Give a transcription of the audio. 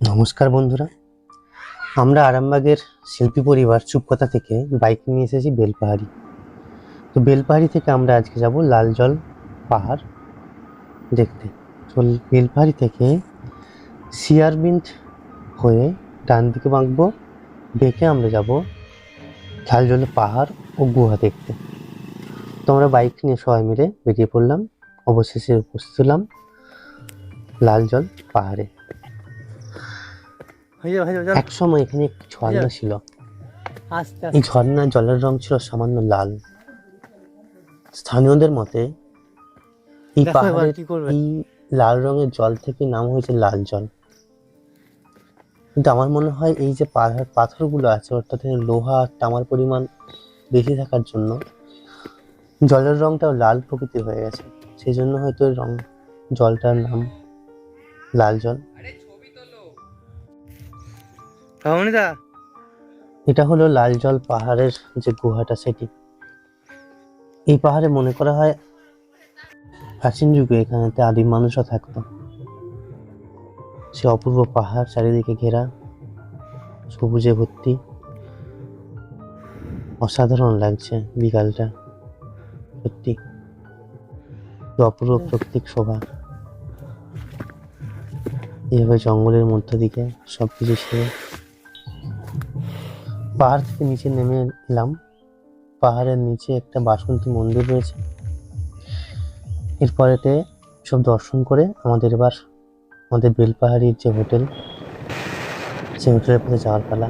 নমস্কার বন্ধুরা। আমরা আরামবাগের শিল্পী পরিবার চুপকথা থেকে বাইক নিয়ে এসেছি বেলপাহাড়ি। তো বেলপাহাড়ি থেকে আমরা আজকে যাব লাল জল পাহাড় দেখতে। তো বেলপাহাড়ি থেকে সিয়ারবিন্দ হয়ে ডান দিকে বাঁকবো, বেঁকে আমরা যাব লাল জল পাহাড় ও গুহা দেখতে। তো আমরা বাইক নিয়ে সবাই মিলে বেরিয়ে পড়লাম, অবশেষে উপস্থিত হলাম লাল জল পাহাড়ে। এক সময় এখানে একটি ঝর্ণা ছিল। এই ঝর্ণার জলের রং ছিল সামান্য লাল। স্থানীয়দের মতে এই পাহাড়ের এই লাল রঙের জল থেকে নাম হয়েছে লাল জল। কিন্তু আমার মনে হয় এই যে পাহাড় পাথরগুলো আছে অর্থাৎ লোহা আর তামার পরিমাণ বেশি থাকার জন্য জলের রংটাও লাল প্রকৃতি হয়ে গেছে। সেই জন্য হয়তো রং জলটার নাম লাল জল। এটা হলো লাল জল পাহাড়ের যে গুহাটা সেটি। এই পাহাড়ে মনে করা হয় প্রাচীন যুগে এখানেতে আদিম মানুষও থাকতো। সে অপূর্ব পাহাড় চারিদিকে ঘেরা, সবুজে ভর্তি। অসাধারণ লাগছে বিকালটা, সত্যি। অপূর্ব প্রকৃতিক শোভা। এইভাবে জঙ্গলের মধ্য দিকে সবকিছু ছেড়ে পাহাড় থেকে নিচে নেমে এলাম। পাহাড়ের নিচে একটা বাসন্তী মন্দির রয়েছে। এরপরেতে সব দর্শন করে আমাদের এবার আমাদের বেলপাহাড়ির যে হোটেল, সেই হোটেলের পথে যাওয়ার পালা।